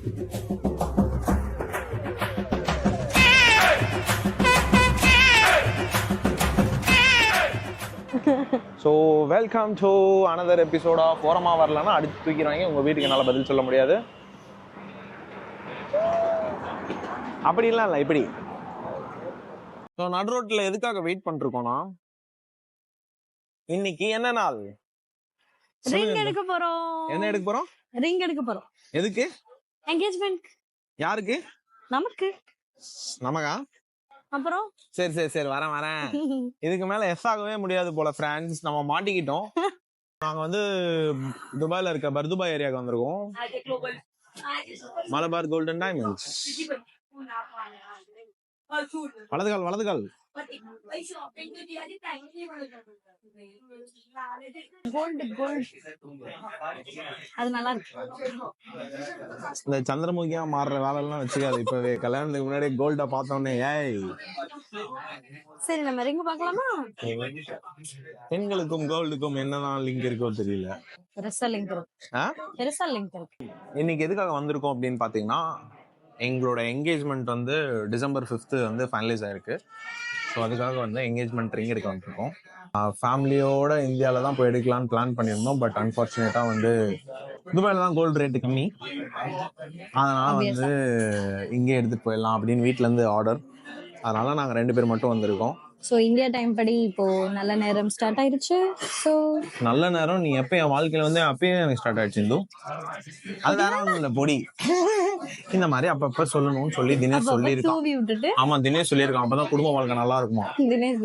So welcome to another episode of ஓரமாக வரலன்னா அடிச்சு தூக்கிடுவாங்க. உங்கள் வீட்டுக்கு என்னால் பதில் சொல்ல முடியாது. அப்படிலாம் இல்லை இப்படி. ஸோ நடு ரோட்டில் எதுக்காக வெயிட் பண்ணிருக்கோம்னா இன்னைக்கு என்ன நாள்? ரிங். எடுக்க போறோம். என்ன எடுக்க போறோம்? ரிங் எடுக்க போறோம். எதுக்கு? என்கேஜ்மெண்ட் யாருக்கு நமக்கு நமக்கா அப்புறம் சரி சரி சரி வரேன் வரேன் இதுக்கு மேல எஸ் ஆகவே முடியாது போல ஃப்ரெண்ட்ஸ் நம்ம மாட்டிக்கிட்டோம் நாங்க வந்து துபாயில இருக்க பர்துபாய் ஏரியாவுக்கு வந்திருக்கோம் மலபார் கோல்டன் டைமண்ட்ஸ் வலதுகால் வலதுகால் அது நல்லா இருக்கு. இந்த சந்திரமுகியா மாறுற வேலை எல்லாம் வச்சுக்காது. இப்பவே கல்யாணத்துக்கு முன்னாடி கோல்ட பார்த்தோன்னே ஏய். சரி நம்ம ரிங் பார்க்கலாமா? பெண்களுக்கும் கோல்டுக்கும் என்னதான் லிங்க் இருக்கோ தெரியல. பெருசா லிங்க் இருக்கு? பெருசா லிங்க் இருக்கு. இன்னைக்கு எதுக்காக வந்திருக்கோம் அப்படின்னு பார்த்தீங்கன்னா எங்களோட என்கேஜ்மெண்ட் வந்து டிசம்பர் ஃபிஃப்த்து வந்து ஃபைனலைஸ் ஆயிருக்கு. ஸோ அதுக்காக வந்து என்கேஜ்மெண்ட் ரிங் எடுக்க வந்திருக்கோம். ஃபேமிலியோட இந்தியாவில் தான் போய் எடுக்கலாம்னு பிளான் பண்ணியிருந்தோம். பட் அன்ஃபார்ச்சுனேட்டாக வந்து துபாயில் தான் கோல்டு ரேட்டு கம்மி. அதனால வந்து இங்கே எடுத்துட்டு போயிடலாம் அப்படின்னு வீட்டிலேருந்து ஆர்டர் அதனால நாங்கள் ரெண்டு பேர் மட்டும் வந்திருக்கோம். சோ இந்தியா டைம் படி இப்போ நல்ல நேரம் ஸ்டார்ட் ஆயிருச்சு. சோ நல்ல நேரம். நீ எப்போ என் வாழ்க்கையில வந்து அப்பயே எனக்கு ஸ்டார்ட் ஆயிடுச்சு இந்து. அது வேற ஒன்றும் இல்லை பொடி. இந்த மாதிரி அப்பப்ப சொல்லணும்னு சொல்லி தினேஷ் சொல்லியிருக்கான். ஆமா தினேஷ் சொல்லியிருக்கான். அப்பதான் குடும்ப வாழ்க்கை நல்லா இருக்குமா? தினேஷ்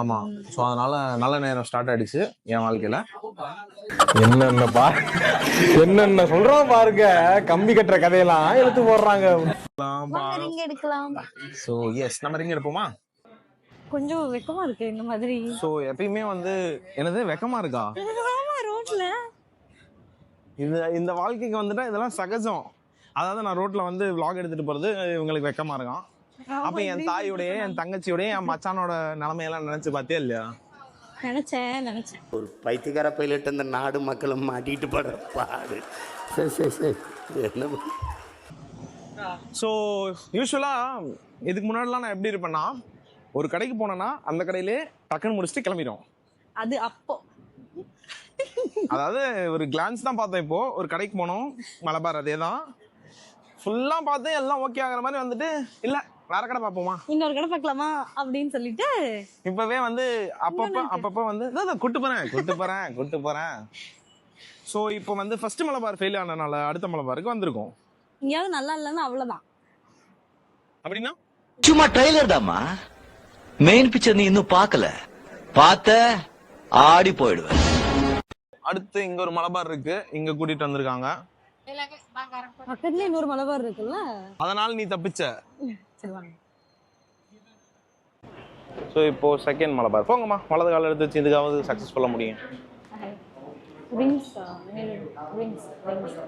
ஆமா. சோ அதனால நல்ல நேரம் ஸ்டார்ட் ஆயிடுச்சு என் வாழ்க்கையில. என்னென்ன பா என்னென்ன சொல்றோம் பாருங்க. கம்பி கட்டுற கதையெல்லாம் எடுத்து போடுறாங்க. எடுக்கலாம். சோ எஸ் நம்ம ரிங் எடுப்போமா? கொஞ்சம் வெக்கமா இருக்கு இந்த மாதிரி. சோ எப்பயுமே வந்து என்னது வெக்கமா இருக்கா? ஆமா ரோட்ல. இந்த இந்த வாழ்க்கைக்கு வந்துட்டா இதெல்லாம் சகஜம். அதாவது நான் ரோட்ல வந்து vlog எடுத்துட்டு போறது இவங்களுக்கு வெக்கமா இருக்கான் அப்ப என் தாயோடைய என் தங்கச்சியோடைய என் மச்சானோட நிலைமையெல்லாம் நினைச்சு பார்த்தியா இல்லையா? நினைச்சேன் நினைச்சேன். ஒரு பைத்தியக்கார பைலட் இந்த நாடு மக்களும் மாட்டிட்டு படுற பாடு. சரி சரி சரி. என்ன? ஸோ யூஸ்வலா இதுக்கு முன்னாடிலாம் நான் எப்படி இருப்பேன்னா ஒரு கடைக்கு போனேன்னா அந்த கடையிலே டக்குன்னு முடிச்சுட்டு கிளம்பிடும் அது அப்போ. அதாவது ஒரு கிளான்ஸ் தான் பார்த்தேன் இப்போ. ஒரு கடைக்கு போனோம் மலபார் அதே தான் ஃபுல்லாக பார்த்து எல்லாம் ஓகே ஆகுற மாதிரி வந்துட்டு இல்லை வேற கடை பார்ப்போமா? இன்னொரு கடை பார்க்கலாமா? அப்படின்னு சொல்லிட்டு இப்பவே வந்து அப்பப்போ அப்பப்போ வந்து கூட்டு போறேன் கூட்டு போறேன் கூட்டு போறேன். ஸோ இப்போ வந்து ஃபர்ஸ்ட் மலபார் ஃபெயில் ஆனனால அடுத்த மலபாருக்கு வந்திருக்கோம். எங்கேயாவது நல்லா இல்லைன்னா அவ்வளவுதான். அப்படின்னா? சும்மா ட்ரைலர் தாம்மா. மெயின் பிக்சர் நீ இன்னும் பார்க்கல. பார்த்த ஆடி போயிடுவ அடுத்து இங்க ஒரு மலபார் இருக்கு. இங்க கூட்டிட்டு வந்திருக்காங்க. பக்கத்துல இன்னொரு மலபார் இருக்குல்ல? அதனால நீ தப்பிச்ச. ஸோ இப்போ செகண்ட் மலபார். போங்கம்மா. வலது கால எடுத்து வச்சு இதுக்காவது சக்ஸஸ்ஃபுல்லாக முடியும். Rings rings rings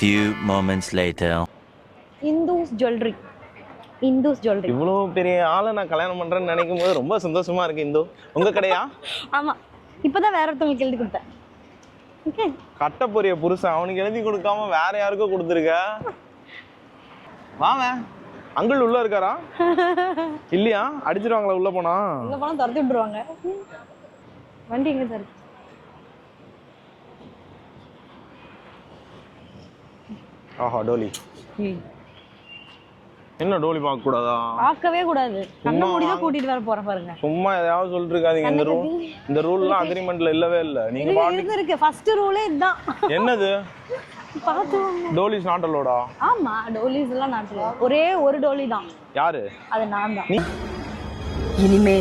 few moments later. Indus jewellery. Indus jewellery. இவ்வளோ பெரிய ஆளை நான் கல்யாணம் பண்றேன்னு நினைக்கும் போது ரொம்ப சந்தோஷமா இருக்கு இந்தோ. உங்க கடையா? ஆமா. இப்பதான் வேற ஒருத்தவங்களுக்கு எழுதி கொடுத்தேன். ஓகே? கட்ட போறிய புருஷன் அவனுக்கு எழுதி கொடுக்காம வேற யாருக்கோ கொடுத்துருக்க? வாங்க. அங்கிள் உள்ள இருக்காரா? இல்லையா? அடிச்சிருவாங்களா உள்ள போனா? உள்ள போனா துரத்தி விட்டுருவாங்க. வண்டி எங்க சார்? ஆஹா டோலி. என்ன டோலி பார்க்க கூடாதா பார்க்கவே கூடாது. கண்ண மூடி தான். கூட்டிட்டு வர போறேன் பாருங்க. சும்மா எதையாவது சொல்லிட்டு இருக்காதீங்க இந்த ரூல் இந்த ரூல்லாம் அக்ரிமெண்ட்ல இல்லவே இல்ல. நீங்க பாட்டு இருக்கு ஃபர்ஸ்ட் ரூலே இதுதான். என்னது. டோலிஸ் நாட் அலோடா ஆமா டோலிஸ் எல்லாம் நாட்டு ஒரே ஒரு டோலி தான் யாரு? அது நான் தான் இனிமே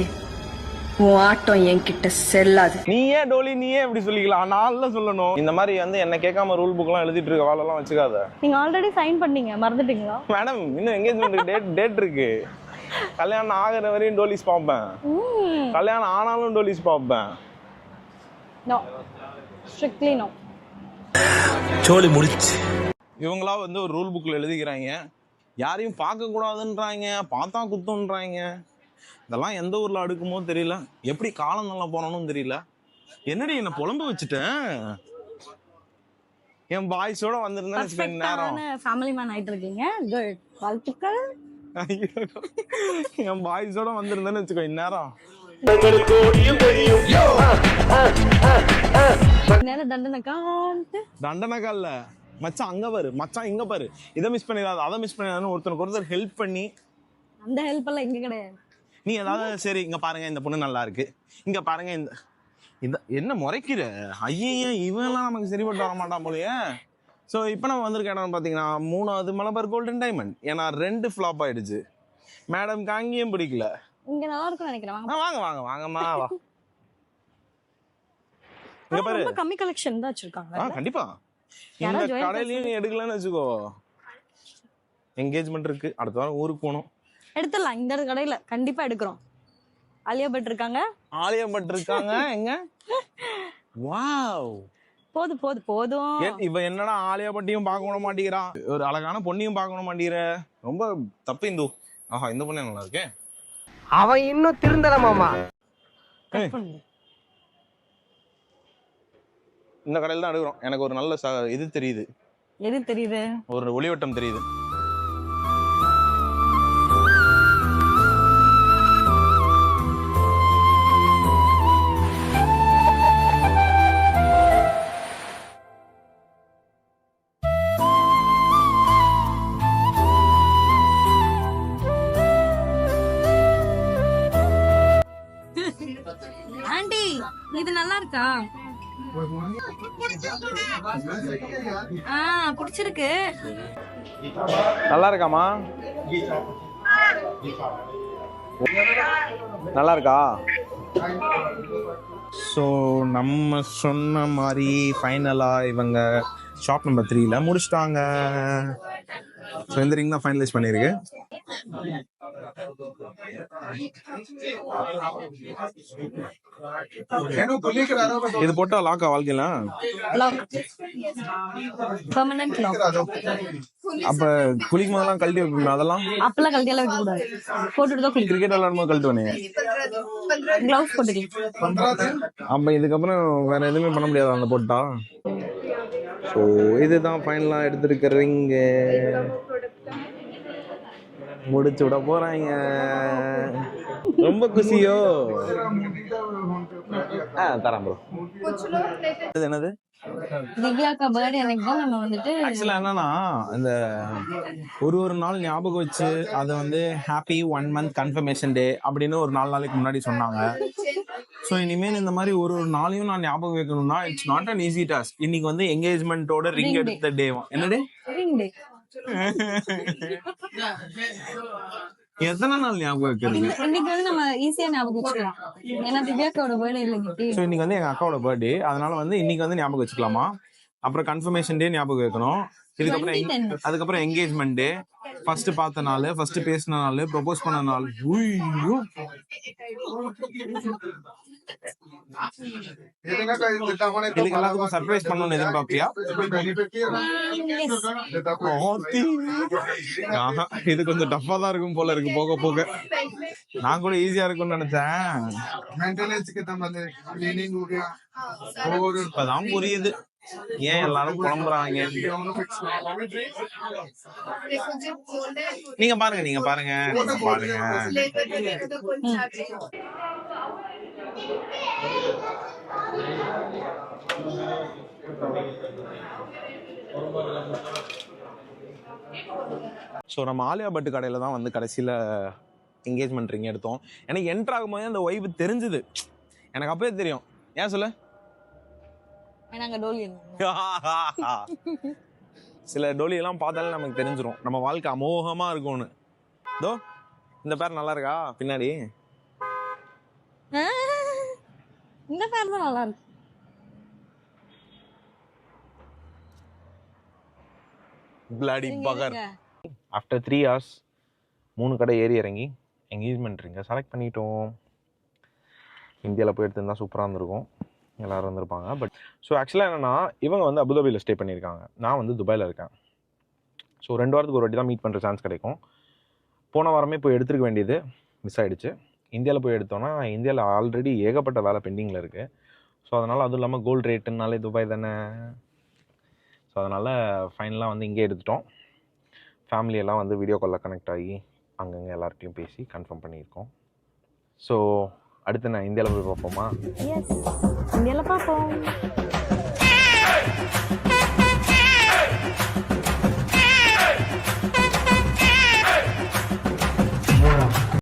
உன் ஆட்டம் என்கிட்ட செல்லாது. நீயே டோலி? நீயே இப்படி சொல்லிக்கலாம் நான் சொல்லணும். இந்த மாதிரி வந்து என்ன கேட்காம ரூல் புக்லாம் எழுதிட்டு இருக்க வேலைலாம் வச்சுக்காத. நீங்க ஆல்ரெடி சைன் பண்ணீங்க. மறந்துட்டீங்களா? மேடம் இன்னும் எங்கேஜ்மெண்ட் டேட் டேட் இருக்கு. கல்யாணம் ஆகுற வரையும் டோலிஸ் பார்ப்பேன். ம். கல்யாணம் ஆனாலும் டோலிஸ் பார்ப்பேன். நோ ஸ்ட்ரிக்ட்லி நோ சோழி முடிச்சு. இவங்களா வந்து ஒரு ரூல் புக்கில் எழுதிக்கிறாங்க. யாரையும் பார்க்க கூடாதுன்றாங்க பார்த்தா குத்தம்ன்றாங்க இதெல்லாம் எந்த ஊர்ல அடுக்குமோ தெரியல. எப்படி காலம் நல்லா போனோம்னு தெரியல. என்னடி என்ன புலம்ப வச்சுட்டேன் என் பாய்ஸோட வந்திருந்தேன்னு வச்சுக்கோ இந்நேரம் பர்ஃபெக்டான ஃபேமிலி மேன் ஆயிட்டு இருக்கீங்க. குட் வாழ்த்துக்கள். ஐயோ. என் பாய்ஸோட வந்திருந்தேன்னு வச்சுக்கோ இந்நேரம் தண்டனைக்கா இல்ல மச்சான் அங்க பாரு மச்சான் இங்க பாரு. இதை மிஸ் பண்ணிடாத அதை மிஸ் பண்ணிடாதுன்னு ஒருத்தருக்கு ஒருத்தர் ஹெல்ப் பண்ணி அந்த ஹெல்ப் எல்லாம் இங்க கிடையாது. நீ ஏதாவது சரி இங்க பாருங்க இந்த பொண்ணு நல்லா இருக்கு. இங்க பாருங்க இந்த இந்த என்ன முறைக்கிற? ஐயையோ இவன்லாம் நமக்கு சரிப்பட்டு வர மாட்டான் போலயே. ஸோ இப்போ நம்ம வந்திருக்க இடம் பார்த்தீங்கன்னா மூணாவது மலபார் கோல்டன் டைமண்ட் ஏன்னா ரெண்டு ஃப்ளாப் ஆயிடுச்சு. மேடம்க்கு அங்கேயும் பிடிக்கல. இங்க நல்லா இருக்கும்னு நினைக்கிறேன் வாங்க. வாங்க வாங்க வாங்கம்மா வா. இங்க பாரு. ரொம்ப கம்மி கலெக்ஷன் தான் வச்சிருக்காங்க ஆ கண்டிப்பா. இந்த கடையிலயும் நீ எடுக்கலன்னு வச்சுக்கோ. என்கேஜ்மெண்ட் இருக்கு. அடுத்த வாரம் ஊருக்கு போகணும். எடுத்துடலாம். இந்த கடையில கண்டிப்பா எடுக்கிறோம். அலியா பட் இருக்காங்க ஆலயம் பட் இருக்காங்க எங்க? வாவ். போதும் போதும். போதும் இவ என்னடா ஆலயா பட்டியும் பார்க்க விட மாட்டேங்கிறா? ஒரு அழகான பொண்ணையும் பார்க்க விட மாட்டேங்கிற. ரொம்ப தப்பு இந்து. ஆஹா இந்த பொண்ணு நல்லா இருக்கே. அவன் இன்னும் திருந்தல மாமா. இந்த கடையில தான் எடுக்கிறோம். எனக்கு ஒரு நல்ல இது தெரியுது. எது தெரியுது? ஒரு ஒளிவட்டம் தெரியுது. ஆ பிடிச்சிருக்கு. நல்லா இருக்காமா நல்லா இருக்கா ஸோ நம்ம சொன்ன மாதிரி ஃபைனலாக இவங்க ஷாப் நம்பர் த்ரீல முடிச்சிட்டாங்க. ஸோ இந்த ரிங் தான் ஃபைனலைஸ் பண்ணியிருக்கு. இது போட்டா லாக்கா லாக் அப்ப குளிக்கும் போதெல்லாம் கழட்டி வைப்பீங்க அதெல்லாம்? அப்பெல்லாம் கழட்டியெல்லாம் வைக்க கூடாது. போட்டுட்டு தான் குளிக்கணும். கிரிக்கெட் விளையாடும் போது கழட்டுவானே? கிளவுஸ் போட்டுக்கலாம் அப்ப இதுக்கப்புறம் வேற எதுவுமே பண்ண முடியாது அந்த போட்டா? ஸோ இதுதான் ஃபைனலாக எடுத்திருக்க ரிங்கு முடிச்சு விட போறாங்க. ரொம்ப குஷியோ? ஆ தரேன் ப்ரோ இது என்னது? திவ்யாக்கா பர்த்டே அன்னைக்கு தான் நம்ம வந்துட்டு ஆக்சுவலாக என்னன்னா இந்த ஒரு ஒரு நாள் ஞாபகம் வச்சு அதை வந்து happy one month confirmation day அப்படின்னு ஒரு நாலு நாளைக்கு முன்னாடி சொன்னாங்க. ஸோ இனிமேல் இந்த மாதிரி ஒரு ஒரு நாளையும் நான் ஞாபகம் வைக்கணும்னா it's not an easy task இன்னைக்கு வந்து என்கேஜ்மெண்ட்டோட ரிங். எடுத்த டே என்னது? ரிங் டே எத்தனை நாள் ஞாபகம் வைக்கிறது? இன்னைக்கு வந்து நம்ம ஈஸியா ஞாபகம் வச்சுக்கலாம். ஏன்னா திவ்யாக்காவோட பர்த்டே இல்லை ஸோ இன்னைக்கு வந்து எங்க அக்காவோட பர்த்டே அதனால வந்து இன்னைக்கு வந்து ஞாபகம் வச்சுக்கலாமா? அப்புறம் கன்ஃபர்மேஷன் டே ஞாபகம் வைக்கணும். இதுக்கப்புறம் எங்க- 2010. அதுக்கப்புறம் என்கேஜ்மெண்ட் டே ஃபர்ஸ்ட் பார்த்த நாள் ஃபர்ஸ்ட் பேசின நாள் ப்ரொபோஸ் பண்ண நாள். சர்ப்ரைஸ் பண்ணணும்னு எதிர்பார்ப்பியா. ஆஹா, இது கொஞ்சம் டஃபா தான் இருக்கும் போல இருக்கு போக போக. நான் கூட ஈஸியா இருக்கும்னு நினைச்சேன். இப்பதான் புரியுது. ஏன் எல்லாரும் புலம்புறாங்க? நீங்க பாருங்க நீங்க பாருங்க. நீங்க பாருங்க. ஸோ நம்ம ஆலியா பட்டு கடையில் தான் வந்து கடைசியில் என்கேஜ்மெண்ட் ரிங் எடுத்தோம். எனக்கு என்ட்ரு ஆகும்போது அந்த ஒய்வு தெரிஞ்சுது. எனக்கு அப்பவே தெரியும். ஏன் சொல்லு? சில டோலியெல்லாம் பார்த்தாலே நமக்கு தெரிஞ்சிரும். நம்ம வாழ்க்கை அமோகமாக இருக்கும்னு. இதோ இந்த பேர் நல்லா இருக்கா? பின்னாடி ஆ, இந்த பேர் தான் நல்லா இருக்கு. Bloody bugger. After three hours மூணு கடை ஏறி இறங்கி என்கேஜ்மெண்ட் ரிங்கை செலக்ட் பண்ணிட்டோம். இந்தியாவில் போய் எடுத்திருந்தா சூப்பராக இருந்திருக்கும். எல்லாரும் வந்திருப்பாங்க பட் ஸோ ஆக்சுவலாக என்னென்னா இவங்க வந்து அபுதாபியில் ஸ்டே பண்ணியிருக்காங்க. நான் வந்து துபாயில் இருக்கேன். ஸோ ரெண்டு வாரத்துக்கு ஒரு வாட்டி தான் மீட் பண்ணுற சான்ஸ் கிடைக்கும். போன வாரமே போய் எடுத்துருக்க வேண்டியது மிஸ் ஆயிடுச்சு. இந்தியாவில் போய் எடுத்தோன்னா இந்தியாவில் ஆல்ரெடி ஏகப்பட்ட வேலை பெண்டிங்கில் இருக்குது ஸோ அதனால் அதுவும் இல்லாமல் கோல்டு ரேட்டுனாலே துபாய் தானே? ஸோ அதனால் ஃபைனலாக வந்து இங்கே எடுத்துட்டோம். ஃபேமிலியெல்லாம் வந்து வீடியோ காலில் கனெக்ட் ஆகி அங்கங்கே எல்லார்ட்டையும் பேசி கன்ஃபார்ம் பண்ணியிருக்கோம். ஸோ அடுத்து நான் இந்தியாவில் போய் பார்ப்போமா? இந்தியாவில் பார்ப்போம்.